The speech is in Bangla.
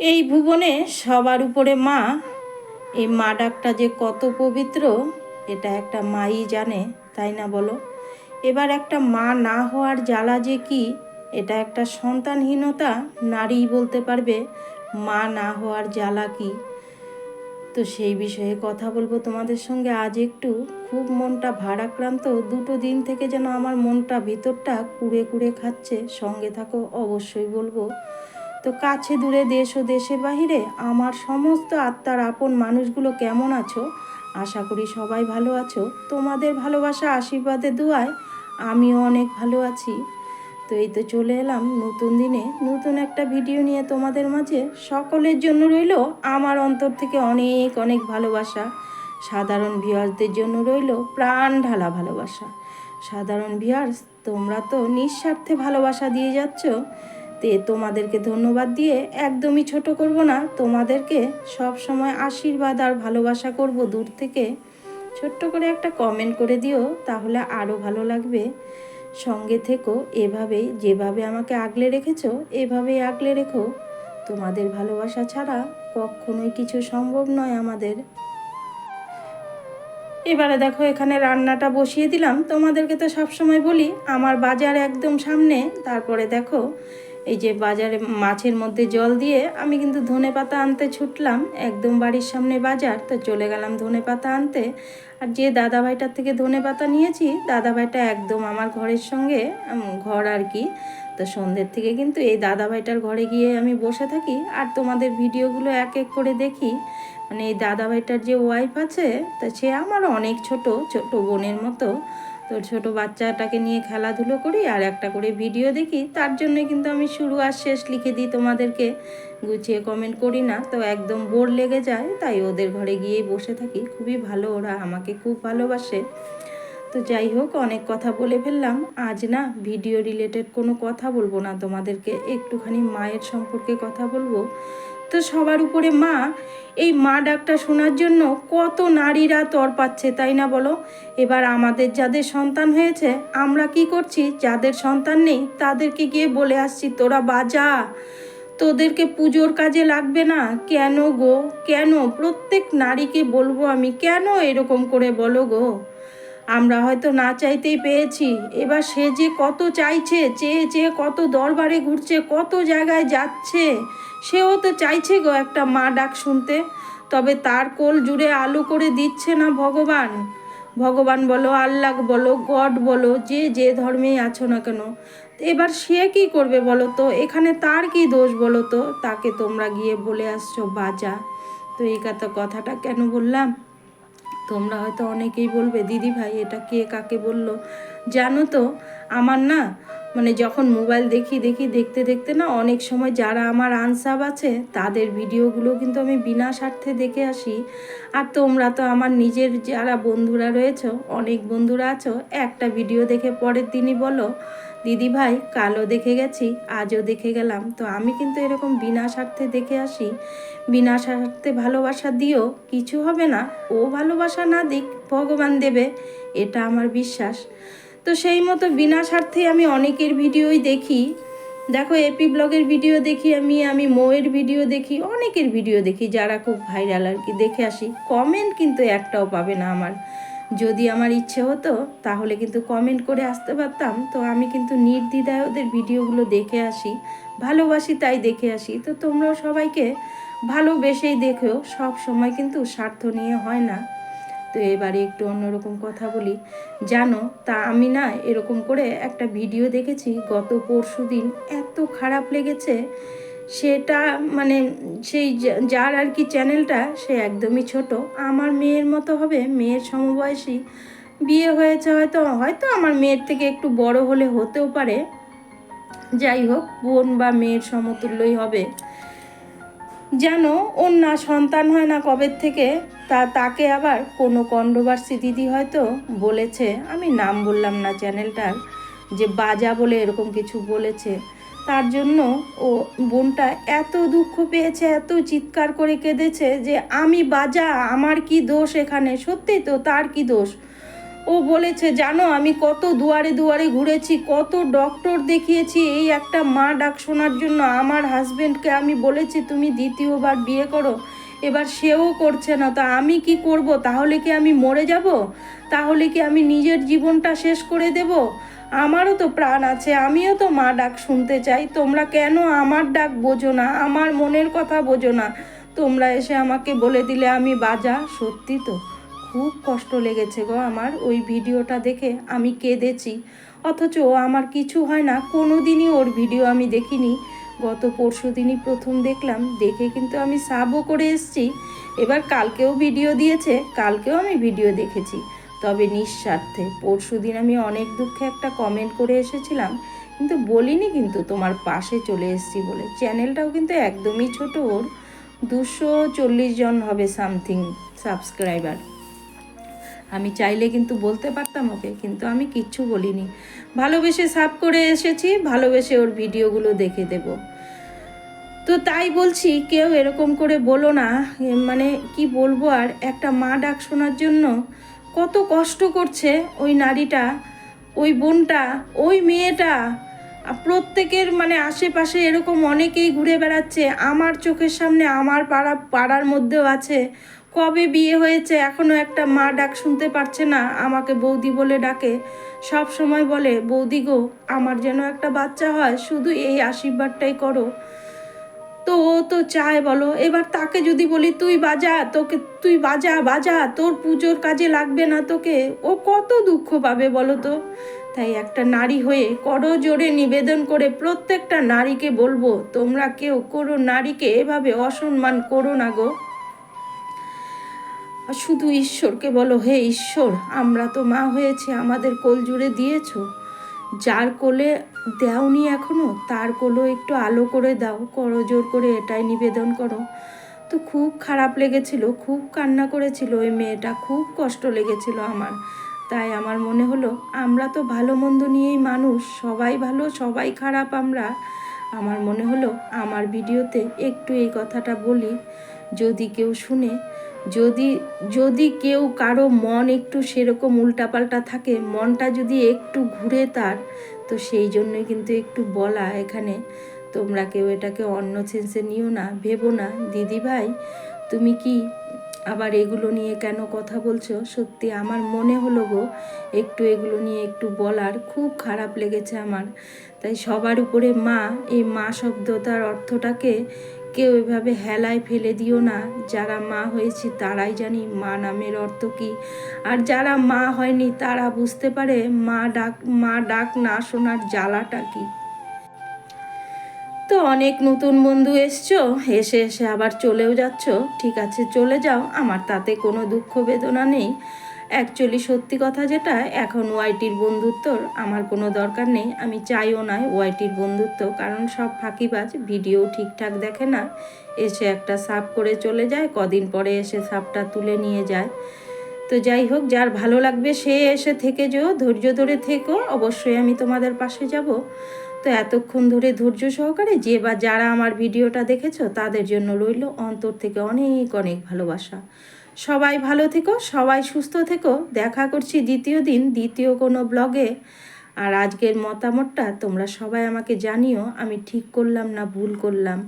এই ভুবনে সবার উপরে মা। এই মা ডাকটা যে কত পবিত্র, এটা একটা মাই জানে, তাই না বলো? এবার একটা মা না হওয়ার জ্বালা যে কি, এটা একটা সন্তানহীনতা নারী বলতে পারবে মা না হওয়ার জ্বালা কি। তো সেই বিষয়ে কথা বলব তোমাদের সঙ্গে। আজ একটু খুব মনটা ভারাক্রান্ত, দুটো দিন থেকে যেন আমার মনটা ভিতরটা কুড়ে কুড়ে খাচ্ছে। সঙ্গে থাকো, অবশ্যই বলব। তো কাছে দূরে দেশ ও দেশে বাহিরে আমার সমস্ত আত্মার আপন মানুষগুলো কেমন আছো? আশা করি সবাই ভালো আছো। তোমাদের ভালোবাসা আশীর্বাদে দুয়ায় আমিও অনেক ভালো আছি। তো এই তো চলে এলাম নতুন দিনে। নতুন একটা ভিডিও নিয়ে তোমাদের মাঝে। সকলের জন্য রইল আমার অন্তর থেকে অনেক অনেক ভালোবাসা। সাধারণ ভিউয়ার্সদের জন্য রইল প্রাণ ঢালা ভালোবাসা। সাধারণ ভিউয়ার্স, তোমরা তো নিঃস্বার্থে ভালোবাসা দিয়ে যাচ্ছ। তে তোমাদেরকে ধন্যবাদ দিয়ে একদমই ছোট করব না, তোমাদেরকে সব সময় আশীর্বাদ আর ভালোবাসা করব দূর থেকে। ছোট্ট করে একটা কমেন্ট করে দিও, তাহলে আরও ভালো লাগবে। সঙ্গে থেকো, এভাবেই যেভাবে আমাকে আগলে রেখেছো, এভাবেই আগলে রেখো। তোমাদের ভালোবাসা ছাড়া কখনোই কিছু সম্ভব নয় আমাদের। এবারে দেখো, এখানে রান্নাটা বসিয়ে দিলাম। তোমাদেরকে তো সবসময় বলি, আমার বাজার একদম সামনে। তারপরে দেখো এই যে বাজারে মাছের মধ্যে জল দিয়ে আমি কিন্তু ধনে পাতা আনতে ছুটলাম, একদম বাড়ির সামনে বাজার, তো চলে গেলাম ধনে পাতা আনতে। আর যে দাদাভাইটার থেকে ধনে পাতা নিয়েছি, দাদাভাইটা একদম আমার ঘরের সঙ্গে ঘর আর কি। তো সন্ধ্যের থেকে কিন্তু এই দাদাভাইটার ঘরে গিয়ে আমি বসে থাকি, আর তোমাদের ভিডিওগুলো এক এক করে দেখি। মানে এই দাদাভাইটার যে ওয়াইফ আছে, তা সে আমার অনেক ছোট ছোট বোনের মতো। তো ছোট বাচ্চাটাকে নিয়ে খেলাধুলো করি আর একটা করে ভিডিও দেখি। তার জন্য কিন্তু আমি শুরু আর শেষ লিখে দিই তোমাদেরকে। গুছিয়ে কমেন্ট করি না, তো একদম বোর লেগে যায়, তাই ওদের ঘরে গিয়েই বসে থাকি। খুবই ভালো, ওরা আমাকে খুব ভালোবাসে। তো যাই হোক, অনেক কথা বলে ফেললাম। আজ না ভিডিও রিলেটেড কোনো কথা বলব না তোমাদেরকে। একটুখানি মায়ের সম্পর্কে কথা বলব। তো সবার উপরে মা, এই মা ডাকটা শোনার জন্য কত নারীরা তর পাচ্ছে, তাই না বলো? এবার আমাদের যাদের সন্তান হয়েছে, আমরা কি করছি? যাদের সন্তান নেই, তাদেরকে গিয়ে বলে আসছি, তোরা বাজা। তোদেরকে পুজোর কাজে লাগবে না। কেন গো? কেন? প্রত্যেক নারীকে বলব আমি, কেন এরকম করে বলো গো? আমরা হয়তো না চাইতেই পেয়েছি। এবার সে যে কত চাইছে, চেয়ে চেয়ে কত দরবারে ঘুরছে, কত জায়গায় যাচ্ছে সেও তো চাইছে গো একটা মা ডাক শুনতে, তবে তার কোল জুড়ে আলো করে দিচ্ছে না ভগবান। ভগবান বলো, আল্লাহ বলো, গড বলো, যে যে ধর্মেই আছো না কেন, এবার সে কি করবে বলো তো? এখানে তার কি দোষ বলো তো? তাকে তোমরা গিয়ে বলে আসছো, বাজা। তো এই কথা, কথাটা কেন বললাম? তোমরা হয়তো অনেকেই বলবে, দিদি ভাই, এটা কে কাকে বলল? জানো তো, আমার না মানে যখন মোবাইল দেখি দেখি, দেখতে দেখতে না অনেক সময় যারা আমার আনসাব আছে, তাদের ভিডিওগুলো কিন্তু আমি বিনা স্বার্থে দেখে আসি। আর তোমরা তো আমার নিজের যারা বন্ধুরা রয়েছো, অনেক বন্ধুরা আছো, একটা ভিডিও দেখে পরের দিনই বলো, দিদি ভাই, কালও দেখে গেছি, আজও দেখে গেলাম। তো আমি কিন্তু এরকম বিনা স্বার্থে দেখে আসি। বিনা স্বার্থে ভালোবাসা দিও কিছু হবে না, ও ভালোবাসা না দিক, ভগবান দেবে, এটা আমার বিশ্বাস। তো সেই মতো বিনা স্বার্থে আমি অনেকের ভিডিওই দেখি। দেখো এপি ব্লগের ভিডিও দেখি আমি আমি মোয়ের ভিডিও দেখি, অনেকের ভিডিও দেখি, যারা খুব ভাইরাল আর কি। দেখে আসি কমেন্ট কিন্তু একটাও পাবে না আমার। যদি আমার ইচ্ছে হতো, তাহলে কিন্তু কমেন্ট করে আসতে পারতাম। তো আমি কিন্তু নির্দ্বিধায় ওদের ভিডিওগুলো দেখে আসি, ভালোবাসি তাই দেখে আসি। তো তোমরাও সবাইকে ভালোবেসেই দেখেও সব সময় কিন্তু স্বার্থ নিয়ে হয় না। তো এবারে একটু অন্যরকম কথা বলি। জানো, তা আমি না এরকম করে একটা ভিডিও দেখেছি, গত পরশু দিন। এত খারাপ লেগেছে, সেটা মানে সেই যার আর কি চ্যানেলটা, সে একদমই ছোট। আমার মেয়ের মতো হবে, মেয়ের সমবয়সী। বিয়ে হয়েছে হয়তো হয়তো আমার মেয়ের থেকে একটু বড় হলে হতেও পারে। যাই হোক, বোন বা মেয়ের সমতুল্যই হবে। যেন ওর না সন্তান হয় না কবের থেকে। তা তাকে আবার কোনো কন্ডোভার্সি দিদি হয়তো বলেছে। আমি নাম বললাম না চ্যানেলটার, যে বাজা বলে এরকম কিছু বলেছে। তার জন্য ও বোনটা এত দুঃখ পেয়েছে, এত চিৎকার করে কেঁদেছে যে আমি বাজা, আমার কি দোষ এখানে? সত্যি তো তার কি দোষ? ও বলেছে, জানো, আমি কত দুয়ারে দুয়ারে ঘুরেছি, কত ডক্টর দেখিয়েছি, এই একটা মা ডাক শোনার জন্য আমার হাজবেন্ডকে আমি বলেছি, তুমি দ্বিতীয়বার বিয়ে করো। এবার সেও করছে না, তো আমি কি করব? তাহলে কি আমি মরে যাব? তাহলে কি আমি নিজের জীবনটা শেষ করে দেব? আমারও তো প্রাণ আছে, আমিও তো মা ডাক শুনতে চাই। তোমরা কেন আমার ডাক বোঝো না, আমার মনের কথা বোঝো না? তোমরা এসে আমাকে বলে দিলে আমি বাজা, সত্যি তো খুব কষ্ট লেগেছে গো আমার ওই ভিডিওটা দেখে, আমি কেঁদেছি। অথচ আমার কিছু হয় না কোনো দিনই ওর ভিডিও আমি দেখিনি। গত পরশু দিনই প্রথম দেখলাম, দেখে কিন্তু আমি সাবও করে এসেছি। এবার কালকেও ভিডিও দিয়েছে, কালকেও আমি ভিডিও দেখেছি। তবে নিঃস্বার্থে, পরশু দিন আমি অনেক দুঃখে একটা কমেন্ট করে এসেছিলাম, কিন্তু বলিনি কিন্তু তোমার পাশে চলে এসেছি বলে। চ্যানেলটাও কিন্তু একদমই ছোট ওর, দুশো চল্লিশ জন হবে সামথিং সাবস্ক্রাইবার আমি চাইলে কিন্তু বলতে পারতাম ওকে, কিন্তু আমি কিচ্ছু বলিনি। ভালোবেসে সাব করে এসেছি, ভালোবেসে ওর ভিডিওগুলো দেখে দেব। তো তাই বলছি, কেউ এরকম করে বলো না মানে কি বলব আর, একটা মা ডাক শোনার জন্য কত কষ্ট করছে ওই নারীটা, ওই বোনটা, ওই মেয়েটা। প্রত্যেকের মানে আশেপাশে এরকম অনেকেই ঘুরে বেড়াচ্ছে, আমার চোখের সামনে আমার পাড়া, পাড়ার মধ্যেও আছে। কবে বিয়ে হয়েছে এখনও একটা মা ডাক শুনতে পারছে না, আমাকে বৌদি বলে ডাকে। সব সময় বলে, বৌদি গো, আমার যেন একটা বাচ্চা হয়, শুধু এই আশীর্বাদটাই করো। তো ও তো চায় বলো, এবার তাকে যদি বলি, তুই বাজা, তোকে, তুই বাজা বাজা, তোর পুজোর কাজে লাগবে না তোকে, ও কত দুঃখ পাবে বলো তো? তাই একটা নারী হয়ে করো জোরে নিবেদন করে প্রত্যেকটা নারীকে বলব, তোমরা কেউ কোনো নারীকে এভাবে অসম্মান করো না গো। শুধু ঈশ্বরকে বলো, হে ঈশ্বর, আমরা তো মা হয়েছি, আমাদের কোল জুড়ে দিয়েছ। যার কোলে দেওনি এখনও, তার কোলও একটু আলো করে দাও, করো, জোর করে এটাই নিবেদন করো। তো খুব খারাপ লেগেছিল, খুব কান্না করেছিল ওই মেয়েটা, খুব কষ্ট লেগেছিল আমার। তাই আমার মনে হলো, আমরা তো ভালো মন্দ নিয়েই মানুষ, সবাই ভালো, সবাই খারাপ আমরা। আমার মনে হলো, আমার ভিডিওতে একটু এই কথাটা বলি, যদি কেউ শুনে যদি যদি কেউ কারও মন একটু সেরকম উল্টাপাল্টা থাকে, মনটা যদি একটু ঘুরে তার, তো সেই জন্যই কিন্তু একটু বলা এখানে, তোমরা কেউ এটাকে অন্য সেন্সে নিও না, ভেবো না। দিদি ভাই, তুমি কি আবার এগুলো নিয়ে কেন কথা বলছো? সত্যি আমার মনে হলো গো, একটু এগুলো নিয়ে একটু বলার, খুব খারাপ লেগেছে আমার। তাই সবার উপরে মা, এই মা শব্দটার অর্থটাকে কেউ এভাবে হেলায় ফেলে দিও না। যারা মা হয়েছে তারাই জানি মা নামের অর্থ কী। আর যারা মা হয়নি তারা বুঝতে পারে মা ডাক মা ডাক না শোনার জ্বালাটা কী। তো অনেক নতুন বন্ধু এসছো, এসে এসে আবার চলেও যাচ্ছ। ঠিক আছে, চলে যাও, আমার তাতে কোনো দুঃখ বেদনা নেই। অ্যাকচুয়ালি সত্যি কথা যেটা, এখন ওয়াইটির বন্ধুত্বর আমার কোনো দরকার নেই। আমি চাইও না ওয়াইটির বন্ধুত্ব, কারণ সব ফাঁকিবাজ, ভিডিও ঠিকঠাক দেখে না। এসে একটা সাপ করে চলে যায়, কদিন পরে এসে সাপটা তুলে নিয়ে যায়। তো যাই হোক, যার ভালো লাগবে সে এসে থেকে যেও ধৈর্য ধরে থেকো, অবশ্যই আমি তোমাদের পাশে যাব। তো এতক্ষণ ধরে ধৈর্য সহকারে যে বা যারা আমার ভিডিওটা দেখেছ, তাদের জন্য রইল অন্তর থেকে অনেক অনেক ভালোবাসা। সবাই ভালো থেকো, সবাই সুস্থ থেকো। দেখা করছি দ্বিতীয় দিন, দ্বিতীয় কোনো ব্লগে। আর আজকের মতামতটা তোমরা সবাই আমাকে জানিও, আমি ঠিক করলাম না ভুল করলাম?